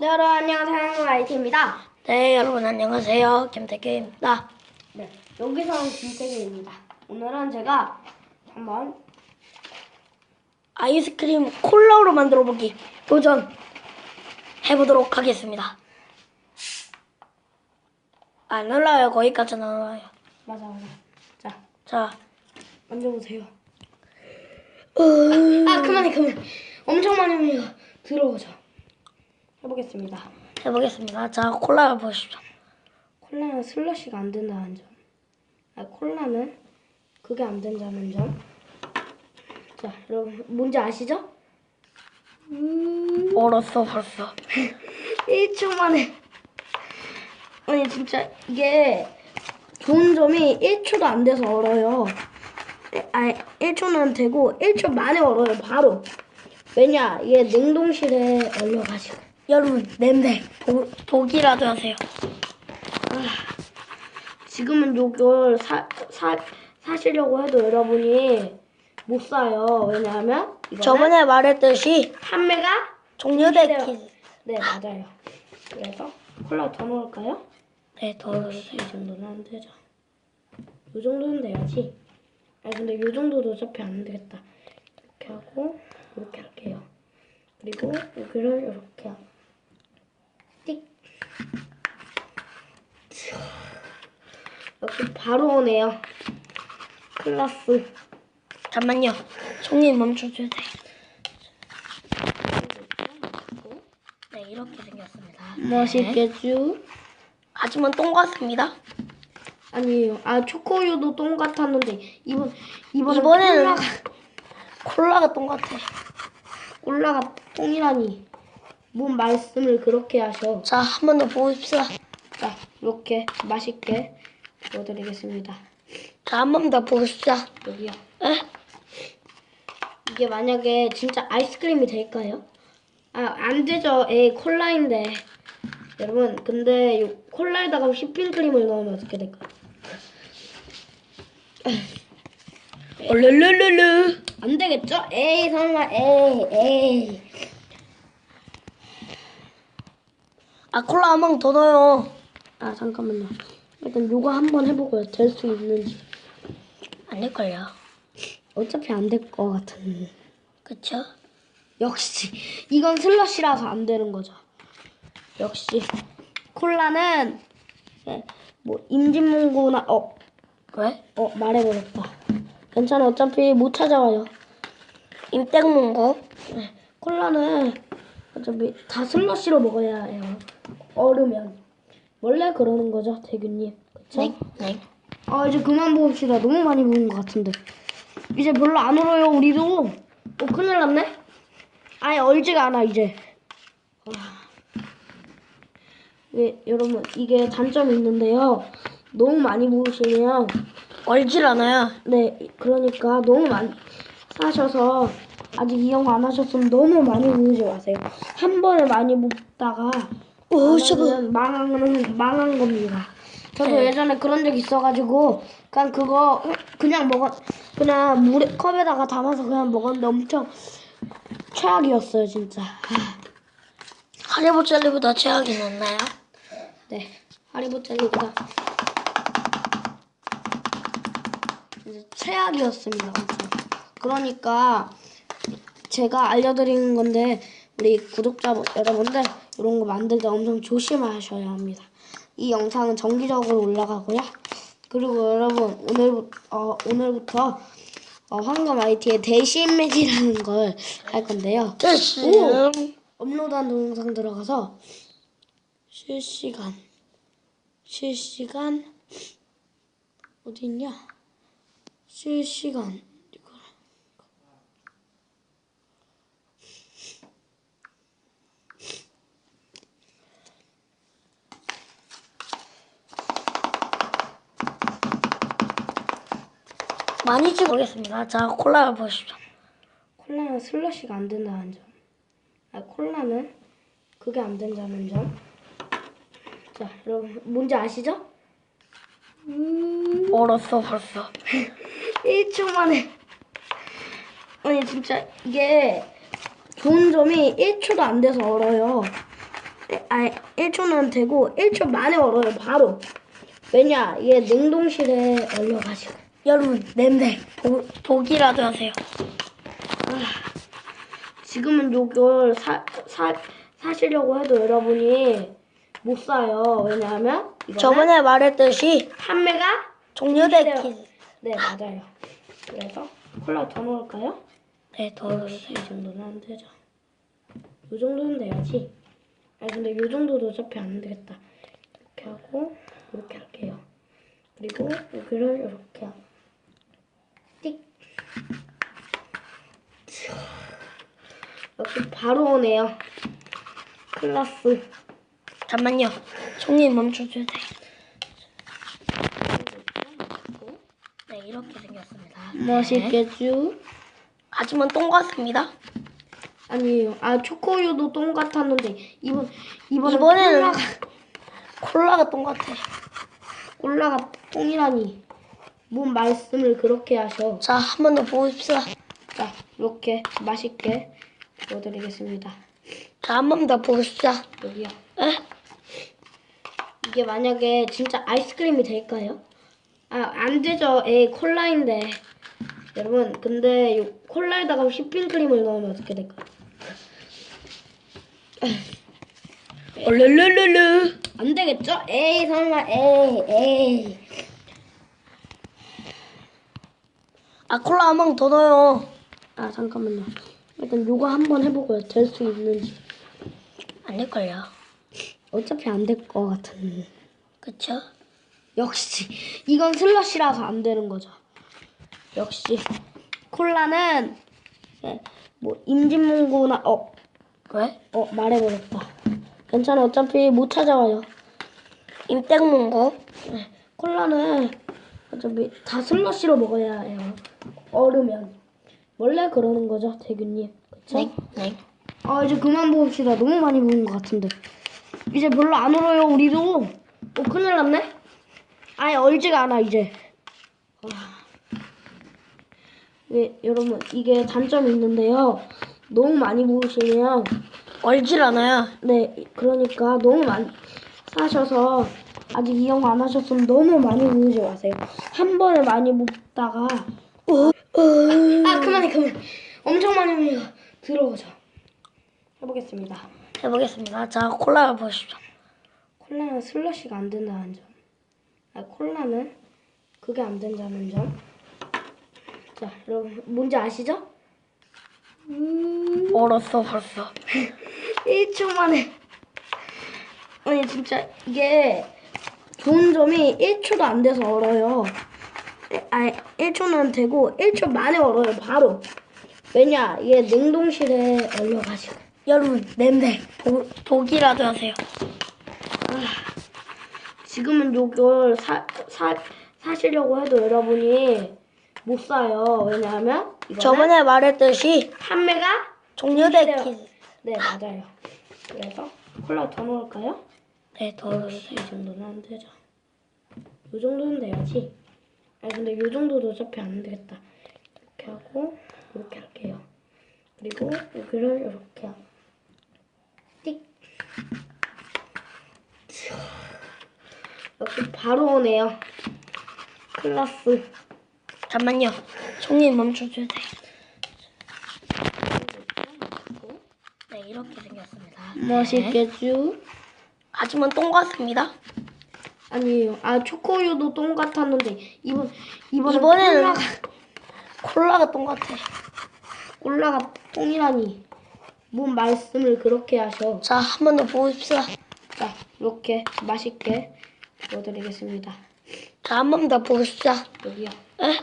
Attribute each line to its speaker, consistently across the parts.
Speaker 1: 네, 여러분 안녕하세요. 아이티입니다.
Speaker 2: 네, 여러분 안녕하세요. 김태규입니다.
Speaker 1: 네, 여기서는 김태균입니다. 오늘은 제가 한번
Speaker 2: 아이스크림 콜라로 만들어 보기 도전 해보도록 하겠습니다. 안 올라요. 거기까지는 안 올라요.
Speaker 1: 맞아 맞아. 자,
Speaker 2: 자,
Speaker 1: 만져보세요.
Speaker 2: 어,
Speaker 1: 아 그만해 그만. 엄청 많이 흘려. 들어오죠. 해보겠습니다.
Speaker 2: 해보겠습니다. 자, 콜라 보십시오.
Speaker 1: 콜라는 슬러시가 안 된다는 점. 아 콜라는 그게 안 된다는 점. 자, 여러분 뭔지 아시죠? 음,
Speaker 2: 얼었어 벌써.
Speaker 1: 1초 만에. 아니 진짜 이게 좋은 점이 1초도 안 돼서 얼어요. 아니 1초는 되고 1초 만에 얼어요 바로. 왜냐 이게 냉동실에 얼려가지고.
Speaker 2: 여러분 냄새 보, 보기라도 하세요.
Speaker 1: 지금은 요걸 사, 사, 사시려고 해도 여러분이 못 사요. 왜냐하면
Speaker 2: 저번에 말했듯이
Speaker 1: 판매가
Speaker 2: 키.
Speaker 1: 네 맞아요. 그래서 콜라 더 넣을까요?
Speaker 2: 네,
Speaker 1: 더이 정도는 안 되죠. 이 정도는 돼야지. 아 근데 이 정도도 어차피 안 되겠다. 이렇게 하고 이렇게 할게요. 그리고 여기를 이렇게 하고 이렇게 바로 오네요. 클라스.
Speaker 2: 잠만요. 손님 멈춰주세요. 네, 이렇게 생겼습니다.
Speaker 1: 멋있겠죠?
Speaker 2: 하지만 똥 같습니다.
Speaker 1: 아니에요. 아 초코우유도 똥 같았는데 이번 이번엔
Speaker 2: 이번에는
Speaker 1: 콜라가,
Speaker 2: 콜라가 똥 같아.
Speaker 1: 콜라가 똥이라니. 뭔 말씀을 그렇게 하셔.
Speaker 2: 자, 한 번 더 보십시다.
Speaker 1: 자, 이렇게 맛있게 보여드리겠습니다.
Speaker 2: 자, 한번 더 보십시다.
Speaker 1: 여기요.
Speaker 2: 에?
Speaker 1: 이게 만약에 진짜 아이스크림이 될까요? 아, 안 되죠. 에이, 콜라인데. 여러분, 근데 이 콜라에다가 휘핑크림을 넣으면 어떻게 될까요?
Speaker 2: 얼르르르르.
Speaker 1: 안 되겠죠? 에이, 설마, 에이, 에이.
Speaker 2: 아, 콜라 한 방 더 넣어요.
Speaker 1: 아, 잠깐만요. 일단 요거 한번 해보고요. 될 수 있는지.
Speaker 2: 안 될걸요.
Speaker 1: 어차피 안 될 것 같은.
Speaker 2: 그쵸?
Speaker 1: 역시 이건 슬러시라서 안 되는 거죠. 역시 콜라는 네, 뭐 임진문구나 어,
Speaker 2: 왜?
Speaker 1: 어 말해버렸다. 괜찮아 어차피 못 찾아와요.
Speaker 2: 임땡문고.
Speaker 1: 네, 콜라는 어차피 다 슬러시로 먹어야 해요. 얼으면 원래 그러는 거죠, 대규님. 그쵸?
Speaker 2: 네, 네.
Speaker 1: 아 이제 그만 봅시다. 너무 많이 부은 것 같은데. 이제 별로 안 얼어요 우리도. 어 큰일 났네. 아예 얼지가 않아 이제. 아. 예, 여러분 이게 단점이 있는데요. 너무 많이 부으시면
Speaker 2: 얼질 않아요.
Speaker 1: 네 그러니까 너무 많이 사셔서 아직 이용 안 하셨으면 너무 많이 부으지 마세요. 한 번에 많이 붓다가
Speaker 2: 오, 저거.
Speaker 1: 그러면 망하는 망한 겁니다. 저도
Speaker 2: 네.
Speaker 1: 예전에 그런 적 있어가지고 그냥 그거 그냥 먹었 그냥 물에 컵에다가 담아서 그냥 먹었는데 엄청 최악이었어요 진짜. 아,
Speaker 2: 하리보 젤리보다 최악이 낫나요?
Speaker 1: 네 하리보 젤리보다 진짜 최악이었습니다. 엄청. 그러니까 제가 알려드리는 건데 우리 구독자 여러분들 이런 거 만들 때 엄청 조심하셔야 합니다. 이 영상은 정기적으로 올라가고요. 그리고 여러분 오늘 어, 오늘부터 어, 황금 IT의 대신 매지라는 걸 할 건데요.
Speaker 2: 대신.
Speaker 1: 업로드한 동영상 들어가서 실시간 실시간 어디 있냐? 실시간
Speaker 2: 많이 찍어보겠습니다. 자, 콜라를 보십시오.
Speaker 1: 콜라는 슬러시가 안 된다는 점. 아 콜라는 그게 안 된다는 점. 자 여러분 뭔지 아시죠? 음,
Speaker 2: 얼었어 벌써.
Speaker 1: 1초 만에 아니 진짜 이게 좋은 점이 1초도 안 돼서 얼어요. 아니 1초는 되고 1초 만에 얼어요 바로. 왜냐 이게 냉동실에 얼려가지고.
Speaker 2: 여러분 냄새 도, 독이라도 하세요.
Speaker 1: 지금은 요걸 사, 사, 사시려고 해도 여러분이 못 사요. 왜냐하면 이거는
Speaker 2: 저번에 말했듯이
Speaker 1: 판매가
Speaker 2: 종료됐기.
Speaker 1: 네 맞아요. 그래서 콜라 더 넣을까요?
Speaker 2: 네,
Speaker 1: 더이 정도는 안 되죠. 이 정도는 돼야지. 아니 근데 이 정도도 어차피 안 되겠다. 이렇게 하고 이렇게 할게요. 그리고 여기를 이렇게 하고 띡. 역시 바로 오네요. 클라스.
Speaker 2: 잠만요. 총님 멈춰주세요. 네, 이렇게 생겼습니다. 네.
Speaker 1: 멋있겠죠?
Speaker 2: 하지만 똥 같습니다.
Speaker 1: 아니에요. 아 초코우유도 똥 같았는데 이번 이번
Speaker 2: 이번에는
Speaker 1: 콜라가,
Speaker 2: 콜라가 똥 같아.
Speaker 1: 콜라가 똥이라니. 뭔 말씀을 그렇게 하셔.
Speaker 2: 자, 한 번 더 보십시다.
Speaker 1: 자, 이렇게 맛있게 보여드리겠습니다.
Speaker 2: 자, 한 번 더 보십시다.
Speaker 1: 여기요.
Speaker 2: 에?
Speaker 1: 이게 만약에 진짜 아이스크림이 될까요? 아, 안 되죠. 에이, 콜라인데. 여러분, 근데 요 콜라에다가 휘핑크림을 넣으면 어떻게 될까요?
Speaker 2: 얼르르르르.
Speaker 1: 안 되겠죠? 에이, 설마, 에이, 에이.
Speaker 2: 아, 콜라 한 방 더 넣어요.
Speaker 1: 아, 잠깐만요. 일단 요거 한번 해보고요. 될 수 있는지.
Speaker 2: 안 될걸요.
Speaker 1: 어차피 안 될 것 같은.
Speaker 2: 그쵸?
Speaker 1: 역시 이건 슬러시라서 안 되는 거죠. 역시 콜라는 예, 뭐 임진문고나 어,
Speaker 2: 왜?
Speaker 1: 어 말해버렸다. 괜찮아 어차피 못 찾아와요.
Speaker 2: 임땡문고.
Speaker 1: 예, 콜라는 어차피 다 슬러시로 먹어야 해요. 얼으면 원래 그러는 거죠, 대규님. 그쵸?
Speaker 2: 네, 네.
Speaker 1: 아 이제 그만 봅시다. 너무 많이 부은 것 같은데. 이제 별로 안 얼어요 우리도. 어 큰일 났네. 아예 얼지가 않아 이제. 아. 네 여러분 이게 단점이 있는데요. 너무 많이 부으시면
Speaker 2: 얼질 않아요.
Speaker 1: 네 그러니까 너무 많이 사셔서 아직 이용 안 하셨으면 너무 많이 부으지 마세요. 한 번에 많이 붓다가 아 그만해 그만. 엄청 많이 부으니까 들어오죠. 해보겠습니다.
Speaker 2: 해보겠습니다. 자, 콜라 보십시오.
Speaker 1: 콜라는 슬러시가 안 된다는 점. 아, 콜라는 그게 안 된다는 점. 자, 여러분 뭔지 아시죠? 음,
Speaker 2: 얼었어, 벌써.
Speaker 1: 1초 만에. 아니 진짜 이게 좋은 점이 1초도 안 돼서 얼어요. 아니 1초는 되고 1초 만에 얼어요 바로. 왜냐 이게 냉동실에 얼려가지고.
Speaker 2: 여러분, 냄새 도, 독이라도 하세요.
Speaker 1: 지금은 요걸 사, 사, 사시려고 해도 여러분이 못 사요. 왜냐하면
Speaker 2: 저번에 말했듯이
Speaker 1: 판매가
Speaker 2: 종료됐기.
Speaker 1: 네 맞아요. 그래서 콜라 더 넣을까요?
Speaker 2: 네,
Speaker 1: 더이 정도는 안 되죠. 이 정도는 돼야지. 아니 근데 이 정도도 어차피 안 되겠다. 이렇게 하고 이렇게 할게요. 그리고 여기를 이렇게 하고 띡. 역시 바로 오네요. 클라스.
Speaker 2: 잠만요. 총님 멈춰주세요. 네, 이렇게 생겼습니다.
Speaker 1: 멋있겠죠?
Speaker 2: 하지만 똥 같습니다.
Speaker 1: 아니에요. 아 초코우유도 똥 같았는데 이번 이번
Speaker 2: 이번에는
Speaker 1: 콜라가,
Speaker 2: 콜라가 똥 같아.
Speaker 1: 콜라가 똥이라니. 뭔 말씀을 그렇게 하셔.
Speaker 2: 자, 한 번 더 보십시다.
Speaker 1: 자 이렇게 맛있게 보여드리겠습니다.
Speaker 2: 자, 한 번 더 보십시다.
Speaker 1: 여기요.
Speaker 2: 에?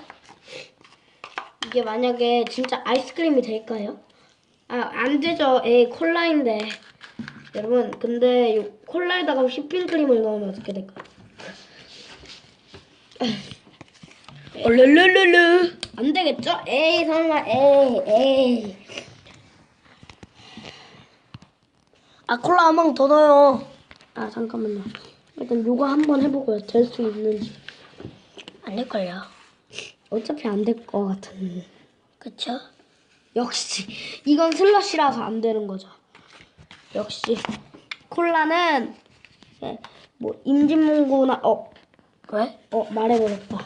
Speaker 1: 이게 만약에 진짜 아이스크림이 될까요? 아 안 되죠. 에이 콜라인데. 여러분 근데 요 콜라에다가 휘핑크림을 넣으면 어떻게 될까요?
Speaker 2: 얼르르르르.
Speaker 1: 안 되겠죠? 에이 설마 에이 에이.
Speaker 2: 아, 콜라 한 방 더 넣어요.
Speaker 1: 아 잠깐만요. 일단 요거 한 번 해보고요. 될 수 있는지.
Speaker 2: 안 될걸요.
Speaker 1: 어차피 안 될 것 같은.
Speaker 2: 그쵸?
Speaker 1: 역시 이건 슬러시라서 안 되는 거죠. 역시 콜라는 예, 뭐 임진문구나 어,
Speaker 2: 왜?
Speaker 1: 어 말해버렸다.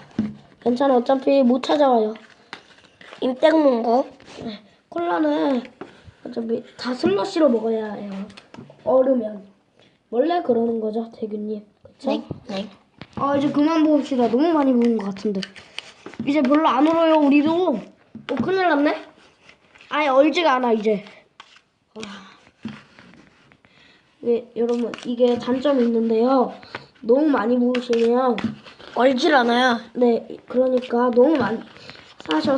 Speaker 1: 괜찮아 어차피 못 찾아와요.
Speaker 2: 임땡문고?
Speaker 1: 콜라는 어차피 다 슬러시로 먹어야 해요. 얼으면 원래 그러는 거죠, 대규님. 그쵸?
Speaker 2: 네. 네.
Speaker 1: 아 이제 그만 봅시다. 너무 많이 부은 것 같은데. 이제 별로 안 얼어요 우리도. 어 큰일 났네. 아예 얼지가 않아 이제. 아. 네 여러분 이게 단점이 있는데요. 너무 많이 부으시면
Speaker 2: 얼질 않아요.
Speaker 1: 네 그러니까 너무 많이 사셔서